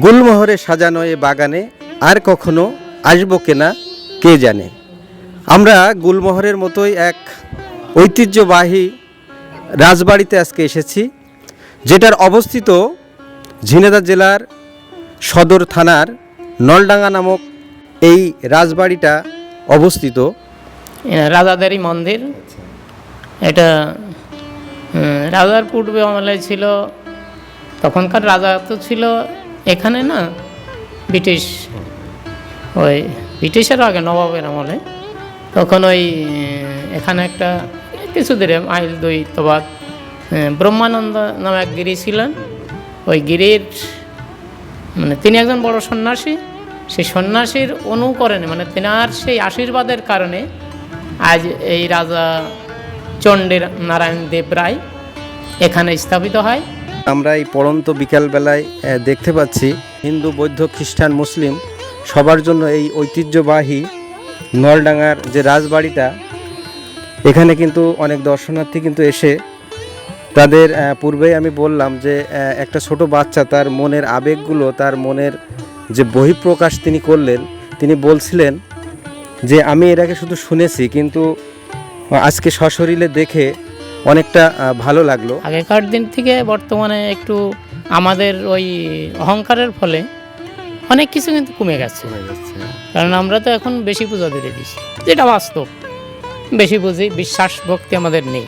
গুলমোহরে সাজানো এ বাগানে আর কখনো আসব কিনা কে জানে? আমরা গুলমোহরের মতোই এক ঐতিহ্যবাহী রাজবাড়িতে আজকে এসেছি যেটার অবস্থিত ঝিনেদা জেলার সদর থানার নলডাঙ্গা নামক এই রাজবাড়িটা অবস্থিত। এ, রাজাদেরই মন্দির। এটা রাজার পূর্বে আমলে ছিল তখনকার রাজা তো ছিল এখানে না ব্রিটিশ ওই ব্রিটিশের আগে নবাবের আমলে তখন ওই এখানে একটা কিছু দূরে মাইল দুই তবাদ ব্রহ্মানন্দ নামে এক গিরি ছিলেন। ওই গিরির মানে তিনি একজন বড় সন্ন্যাসী, সেই সন্ন্যাসীর অনুকরণে মানে তেনার সেই আশীর্বাদের কারণে আজ এই রাজা চণ্ডীর নারায়ণ দেব রায় এখানে স্থাপিত হয়। আমরা এই পড়ন্ত বিকালবেলায় দেখতে পাচ্ছি হিন্দু, বৌদ্ধ, খ্রিস্টান, মুসলিম সবার জন্য এই ঐতিহ্যবাহী নলডাঙ্গার যে রাজবাড়িটা, এখানে কিন্তু অনেক দর্শনার্থী কিন্তু এসে তাদের পূর্বেই আমি বললাম যে একটা ছোট বাচ্চা তার মনের আবেগগুলো, তার মনের যে বহিঃপ্রকাশ তিনি করলেন, তিনি বলছিলেন যে, আমি আগে শুধু শুনেছি, কিন্তু আজকে সশরীরে দেখে অনেকটা ভালো লাগল। আগেকার দিন থেকে বর্তমানে একটু আমাদের ওই অহংকারের ফলে অনেক কিছু কিন্তু কমে গেছে। কারণ আমরা তো এখন বেশি পূজা দিয়ে দিচ্ছি যেটা বাস্তব। বেশি বুঝি বিশ্বাস ভক্তি আমাদের নেই।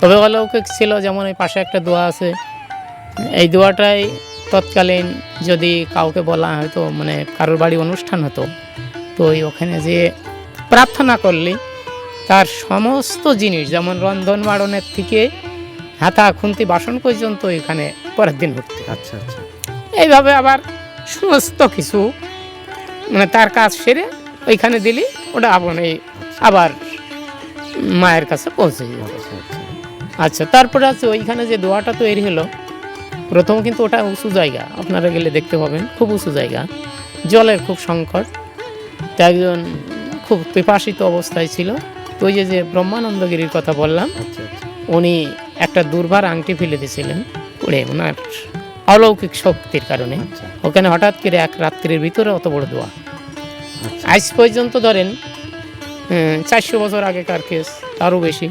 তবে অলৌকিক ছিল যেমন এই পাশে একটা দোয়া আছে। এই দোয়াটাই তৎকালীন যদি কাউকে বলা হয়তো মানে কারোর বাড়ি অনুষ্ঠান হতো তো ওই ওখানে যে প্রার্থনা করলে তার সমস্ত জিনিস যেমন রন্ধন বাড়নের থেকে হাতা খুন্তি বাসন পর্যন্ত এখানে পরের দিন উঠতে আচ্ছা আচ্ছা। এইভাবে আবার সমস্ত কিছু মানে তার কাজ সেরে ওইখানে দিলি ওটা আবার এই আবার মায়ের কাছে পৌঁছে যাবে আচ্ছা তারপরে আছে ওইখানে যে দোয়াটা তৈরি হলো প্রথম কিন্তু ওটা উঁচু জায়গা আপনারা গেলে দেখতে পাবেন খুব উঁচু জায়গা। জলের খুব সংকট তো একজন খুব পিপাসিত অবস্থায় ছিল। তো ওই যে ব্রহ্মানন্দগিরির কথা বললাম আচ্ছা আচ্ছা। উনি একটা দুর্বার আংটি ফেলে দিয়েছিলেন পড়ে ওনার অলৌকিক শক্তির কারণে। আচ্ছা। ওখানে হঠাৎ করে এক রাত্রির ভিতরে অত বড় দোয়া। আজ পর্যন্ত ধরেন চারশো বছর আগেকার কেস আরও বেশি।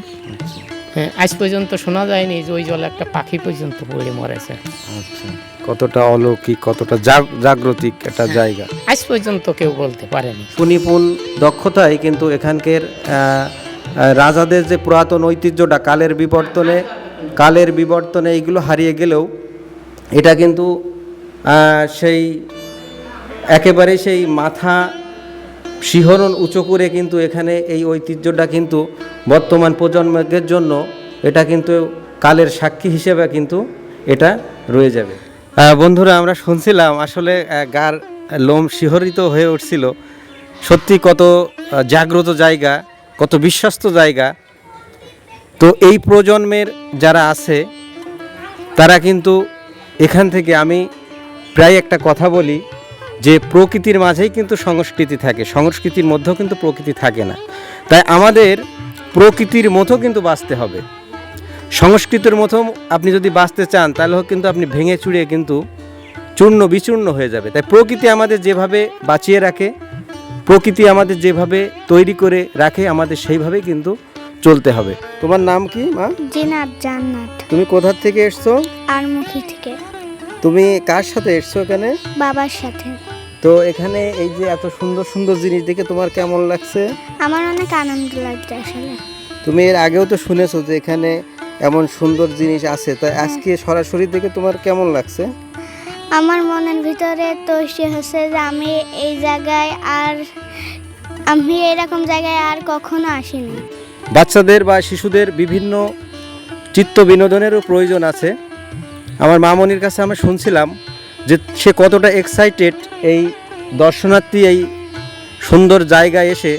হ্যাঁ আজ পর্যন্ত শোনা যায়নি যে ওই জলে একটা পাখি পর্যন্ত পড়ে মরেছে। আচ্ছা কতটা অলৌকিক কতটা জাগ- জাগ্রতিক একটা জায়গা। আজ পর্যন্ত কেউ বলতে পারেনি। সুনিপুণ দক্ষতায় কিন্তু এখানকার রাজাদের যে পুরাতন ঐতিহ্যটা কালের বিবর্তনে কালের বিবর্তনে এইগুলো হারিয়ে গেলেও এটা কিন্তু সেই একেবারে সেই মাথা শিহরণ উঁচু করে কিন্তু এখানে এই ঐতিহ্যটা কিন্তু বর্তমান প্রজন্মের জন্য এটা কিন্তু কালের সাক্ষী হিসেবে কিন্তু এটা রয়ে যাবে। বন্ধুরা, আমরা শুনছিলাম, আসলে গার লোম শিহরিত হয়ে উঠছিল। সত্যি কত জাগ্রত জায়গা, কত বিশ্বস্ত জায়গা। তো এই প্রজন্মের যারা আছে, তারা কিন্তু এখান থেকে আমি প্রায় একটা কথা বলি যে, প্রকৃতির মাঝেই কিন্তু সংস্কৃতি থাকে। সংস্কৃতির মধ্যেও কিন্তু প্রকৃতি থাকে না। তাই আমাদের প্রকৃতির মতো কিন্তু বাঁচতে হবে। সংস্কৃতির মতো আপনি যদি বাঁচতে চান তাহলে কিন্তু আপনি ভেঙে চুড়িয়ে কিন্তু চূর্ণ বিচূর্ণ হয়ে যাবে। তাই প্রকৃতি আমাদের যেভাবে বাঁচিয়ে রাখে প্রকৃতি আমাদের যেভাবে তৈরি করে রাখে আমাদের সেইভাবেই কিন্তু চলতে হবে। তোমার নাম কি মা? জিনাত জান্নাত। তুমি কোথা থেকে এসছো? আরমুখী থেকে। তুমি কার সাথে এসছো এখানে? বাবার সাথে। তো এখানে এই যে এত সুন্দর সুন্দর জিনিস দেখে তোমার কেমন লাগছে? আমার অনেক আনন্দ লাগছে আসলে। তুমি এর আগেও তো শুনেছো যে এখানে এমন সুন্দর জিনিস আছে। তাই আজকে সরাসরি দেখে তোমার কেমন লাগছে? আমার মনের ভিতরে তো সে হচ্ছে যে আমি এই জায়গায় আর আমি এরকম জায়গায় আর কখনো আসিনি। বাচ্চাদের বা শিশুদের বিভিন্ন চিত্ত বিনোদনেরও প্রয়োজন আছে। আমার মামনির কাছে আমি শুনছিলাম যে সে কতটা এক্সাইটেড এই দর্শনার্থী, এই সুন্দর জায়গায় এসে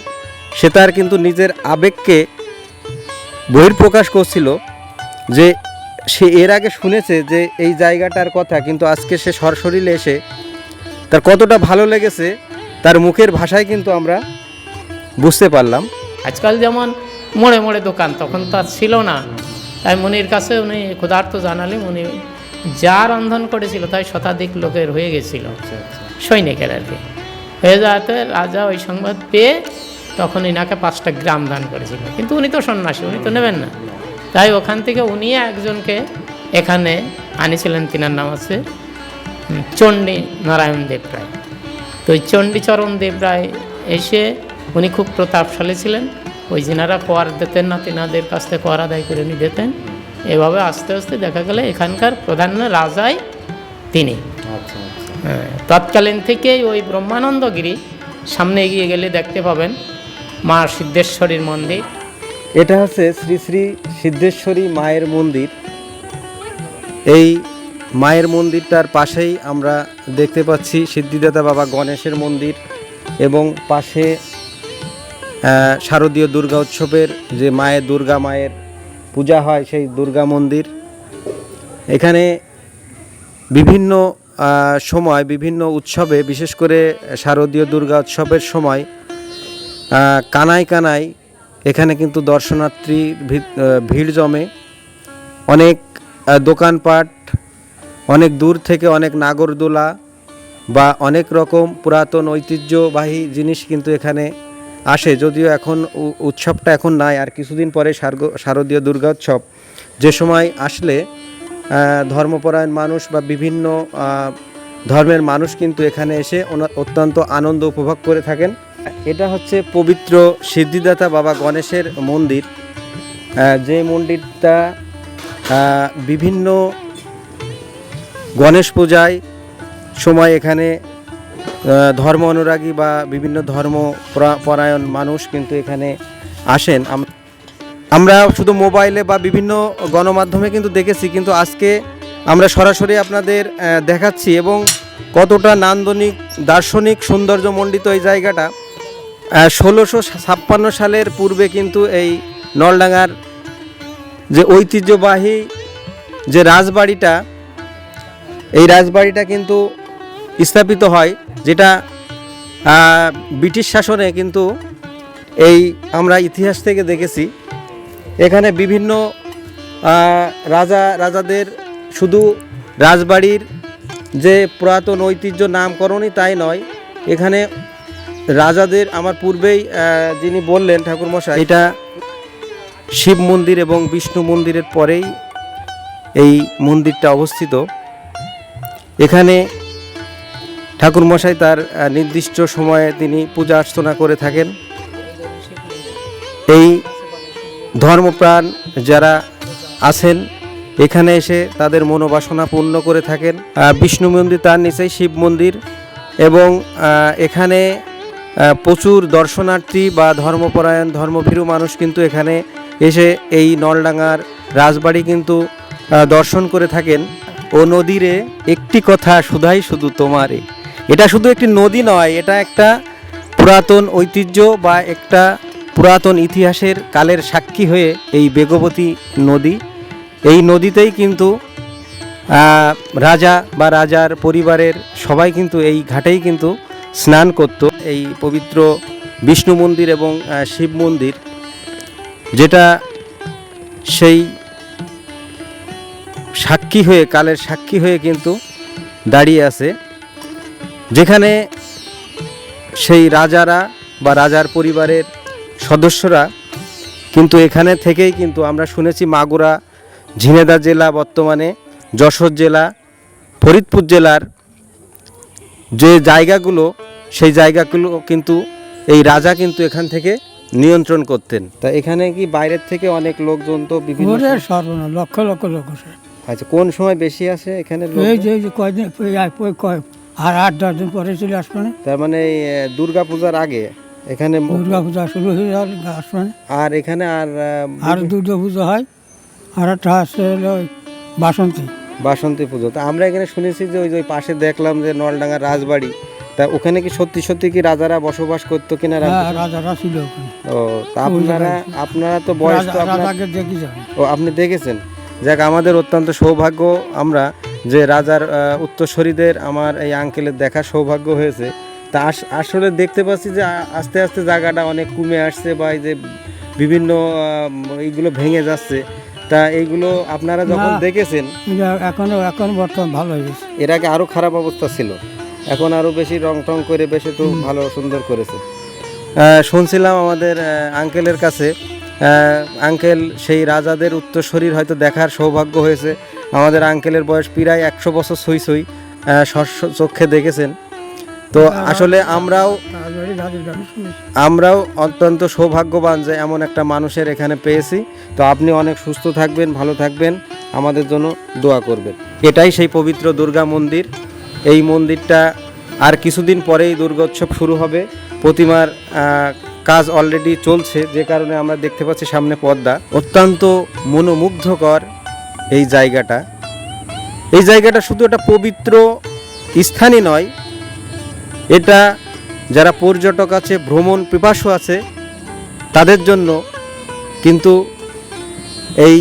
সে তার কিন্তু নিজের আবেগকে বহির্প্রকাশ করছিল যে সে এর আগে শুনেছে যে এই জায়গাটার কথা, কিন্তু আজকে সে সরশরীরে এসে তার কতটা ভালো লেগেছে তার মুখের ভাষায় কিন্তু আমরা বুঝতে পারলাম। আজকাল যেমন মোড়ে মোড়ে দোকান, তখন তো আর ছিল না। তাই মনির কাছে উনি ক্ষুধার্ত জানালে উনি যা রন্ধন করেছিল, তাই শতাধিক লোকের হয়ে গেছিল। সৈনিকের আর কি। হয়ে যাওয়াতে রাজা ওই সংবাদ পেয়ে তখন ইনাকে পাঁচটা গ্রাম দান করেছিল। কিন্তু উনি তো সন্ন্যাসী, উনি তো নেবেন না। তাই ওখান থেকে উনি একজনকে এখানে আনিছিলেন, তিনার নাম আছে চণ্ডী নারায়ণ দেব রায়। তো ওই চণ্ডীচরণ দেব রায় এসে উনি খুব প্রতাপশালী ছিলেন। ওই যিনারা কর দিতেন না, তিনাদের কাছ থেকে কর আদায় করে উনি যেতেন এভাবে আস্তে আস্তে দেখা গেলে এখানকার প্রধান রাজাই তিনি। আচ্ছা আচ্ছা। হ্যাঁ, তৎকালীন থেকেই ওই ব্রহ্মানন্দগিরি সামনে এগিয়ে গেলে দেখতে পাবেন মা সিদ্ধেশ্বরীর মন্দির। এটা হচ্ছে শ্রী শ্রী সিদ্ধেশ্বরী মায়ের মন্দির। এই মায়ের মন্দিরটার পাশেই আমরা দেখতে পাচ্ছি সিদ্ধিদাতা বাবা গণেশের মন্দির এবং পাশে শারদীয় দুর্গা উৎসবের যে মায়ের দুর্গা মায়ের পূজা হয় সেই দুর্গা মন্দির। এখানে বিভিন্ন সময়, বিভিন্ন উৎসবে, বিশেষ করে শারদীয় দুর্গা উৎসবের সময় কানায় কানায় এখানে কিন্তু দর্শনার্থী ভি- ভিড় জমে। অনেক দোকানপাট, অনেক দূর থেকে অনেক নাগরদোলা বা অনেক রকম পুরাতন ঐতিহ্যবাহী জিনিস কিন্তু এখানে আসে, যদিও এখন উৎসবটা এখন নাই। আর কিছুদিন পরে শারদীয় দুর্গা উৎসব। যে সময় আসলে ধর্মপরায়ণ মানুষ বা বিভিন্ন ধর্মের মানুষ কিন্তু এখানে এসে অত্যন্ত আনন্দ উপভোগ করে থাকেন। এটা হচ্ছে পবিত্র সিদ্ধিদাতা বাবা গণেশের মন্দির। যে মন্দিরটা বিভিন্ন গণেশ পূজায় সময় এখানে ধর্ম অনুরাগী বা বিভিন্ন ধর্ম পরা- পরায়ণ মানুষ কিন্তু এখানে আসেন। আমরা শুধু মোবাইলে বা বিভিন্ন গণমাধ্যমে কিন্তু দেখেছি, কিন্তু আজকে আমরা সরাসরি আপনাদের দেখাচ্ছি এবং কতটা নান্দনিক, দার্শনিক সৌন্দর্যমণ্ডিত এই জায়গাটা। ষোলোশো ছাপ্পান্ন সালের পূর্বে কিন্তু এই নলডাঙ্গার যে ঐতিহ্যবাহী যে রাজবাড়িটা, এই রাজবাড়িটা কিন্তু স্থাপিত হয়। যেটা ব্রিটিশ শাসনে কিন্তু এই আমরা ইতিহাস থেকে দেখেছি, এখানে বিভিন্ন রাজা, রাজাদের শুধু রাজবাড়ির যে পুরাতন ঐতিহ্য নামকরণই তাই নয়, এখানে রাজাদের আমার পূর্বেই যিনি বললেন ঠাকুরমশাই এটা শিব মন্দির এবং বিষ্ণু মন্দিরের পরেই এই মন্দিরটা অবস্থিত। এখানে ঠাকুরমশাই তার নির্দিষ্ট সময়ে তিনি পূজা অর্চনা করে থাকেন। এই ধর্মপ্রাণ যারা আছেন, এখানে এসে তাদের মনোবাসনা পূর্ণ করে থাকেন। বিষ্ণু মন্দির তার নিচেই শিব মন্দির এবং এখানে প্রচুর দর্শনার্থী বা ধর্মপরায়ণ, ধর্মভীরু মানুষ কিন্তু এখানে এসে এই নলডাঙ্গার রাজবাড়ি কিন্তু দর্শন করে থাকেন। ও নদীরে একটি কথা শুধাই শুধু তোমারে। এটা শুধু একটি নদী নয়, এটা একটা পুরাতন ঐতিহ্য বা একটা পুরাতন ইতিহাসের কালের সাক্ষী হয়ে এই বেগবতী নদী। এই নদীতেই কিন্তু রাজা বা রাজার পরিবারের সবাই কিন্তু এই ঘাটেই কিন্তু স্নান করত। এই পবিত্র বিষ্ণু মন্দির এবং শিব মন্দির, যেটা সেই সাক্ষী হয়ে, কালের সাক্ষী হয়ে কিন্তু দাঁড়িয়ে আছে। যেখানে সেই রাজারা বা রাজার পরিবারের সদস্যরা কিন্তু এখানে থেকেই কিন্তু আমরা শুনেছি মাগুরা ঝিনেদা জেলা বর্তমানে যশোর জেলা ফরিদপুর জেলার যে জায়গাগুলো সেই জায়গাগুলো কিন্তু এই রাজা কিন্তু এখান থেকে নিয়ন্ত্রণ করতেন। তা এখানে কি বাইরের থেকে অনেক লোকজন তো বিভিন্ন লক্ষ লক্ষ লোক আছে আচ্ছা কোন সময় বেশি আসে এখানে এই যে কয়দিন আর আট দশ দিন পরে চলে আসবে না। তার মানে দুর্গা পূজার আগে এখানে দুর্গা পূজা শুরু হয়ে আসবে না। আর এখানে আর আর দুর্গা পুজো হয় আর একটা হলো ওই বাসন্তী। বাসন্তী পুজো। তা আমরা এখানে শুনেছি যে ওই যে পাশে দেখলাম যে নলডাঙ্গার রাজবাড়ি। তা ওখানে কি সত্যি সত্যি কি রাজারা বসবাস করতো কিনা হ্যাঁ? রাজারা ছিল ওখানে। ও তা আপনারা আপনারা তো বয়স তো আপনার ও আপনি দেখেছেন? যাক আমাদের অত্যন্ত সৌভাগ্য আমরা যে রাজার উত্তরসূরিদের আমার এই আঙ্কেলের দেখা সৌভাগ্য হয়েছে। তা আস- আসলে দেখতে পাচ্ছি যে আস্তে আস্তে জায়গাটা অনেক কমে আসছে বা এই যে বিভিন্ন এইগুলো ভেঙে যাচ্ছে। তা এইগুলো আপনারা যখন দেখেছেন? এখনও এখন বর্তমান ভালো হয়েছে এর আগে আরও খারাপ অবস্থা ছিল। এখন আরও বেশি রং টং করে বেশি তো ভালো সুন্দর করেছে। শুনছিলাম আমাদের আঙ্কেলের কাছে আঙ্কেল সেই রাজাদের উত্তরশরীর হয়তো দেখার সৌভাগ্য হয়েছে। আমাদের আঙ্কেলের বয়স প্রায় একশো বছর সই সই চোখে দেখেছেন। তো আসলে আমরাও আমরাও অত্যন্ত সৌভাগ্যবান যে এমন একটা মানুষের এখানে পেয়েছি। তো আপনি অনেক সুস্থ থাকবেন ভালো থাকবেন আমাদের জন্য দোয়া করবেন। এটাই সেই পবিত্র দুর্গা মন্দির। এই মন্দিরটা আর কিছুদিন পরেই দুর্গোৎসব শুরু হবে। প্রতিমার কাজ অলরেডি চলছে যে কারণে আমরা দেখতে পাচ্ছি সামনে পদ্মা অত্যন্ত মনোমুগ্ধকর এই জায়গাটা। এই জায়গাটা শুধু একটা পবিত্র স্থানই নয়, এটা যারা পর্যটক আছে, ভ্রমণ পিপাসু আছে, তাদের জন্য কিন্তু এই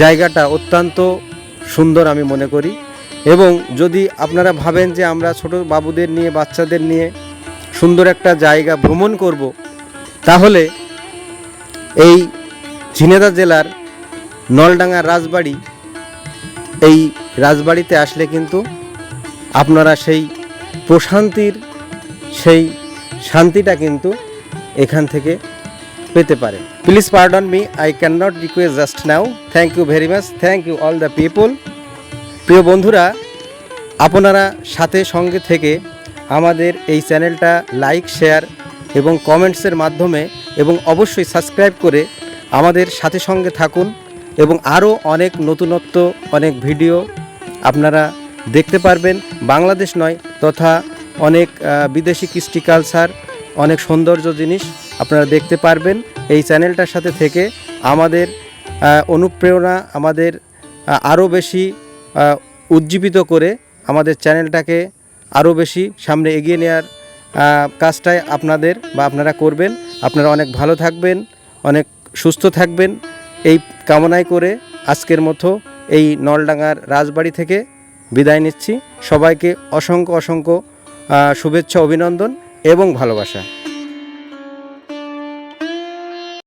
জায়গাটা অত্যন্ত সুন্দর আমি মনে করি। এবং যদি আপনারা ভাবেন যে আমরা ছোট বাবুদের নিয়ে, বাচ্চাদের নিয়ে সুন্দর একটা জায়গা ভ্রমণ করব, তাহলে এই ঝিনেদা জেলার নলডাঙ্গা রাজবাড়ি এই রাজবাড়িতে আসলে কিন্তু আপনারা সেই প্রশান্তির, সেই শান্তিটা কিন্তু এখান থেকে পেতে পারেন। Please pardon me I can not request just now thank you very much thank you all the people প্রিয় বন্ধুরা, আপনারা সাথে সঙ্গে থেকে আমাদের এই চ্যানেলটা লাইক শেয়ার এবং কমেন্টসের মাধ্যমে এবং অবশ্যই সাবস্ক্রাইব করে আমাদের সাথে সঙ্গে থাকুন। এবং আরও অনেক নতুনত্ব, অনেক ভিডিও আপনারা দেখতে পারবেন। বাংলাদেশ নয়, তথা অনেক বিদেশি কৃষ্টি কালচার, অনেক সৌন্দর্য জিনিস আপনারা দেখতে পারবেন। এই চ্যানেলটার সাথে থেকে আমাদের অনুপ্রেরণা আমাদের আরও বেশি উজ্জীবিত করে আমাদের চ্যানেলটাকে আরও বেশি সামনে এগিয়ে নেওয়ার কাজটাই আপনাদের বা আপনারা করবেন। আপনারা অনেক ভালো থাকবেন, অনেক সুস্থ থাকবেন। এই কামনাই করে আজকের মতো এই নলডাঙ্গার রাজবাড়ি থেকে বিদায় নিচ্ছি। সবাইকে অসংখ্য অসংখ্য শুভেচ্ছা, অভিনন্দন এবং ভালোবাসা।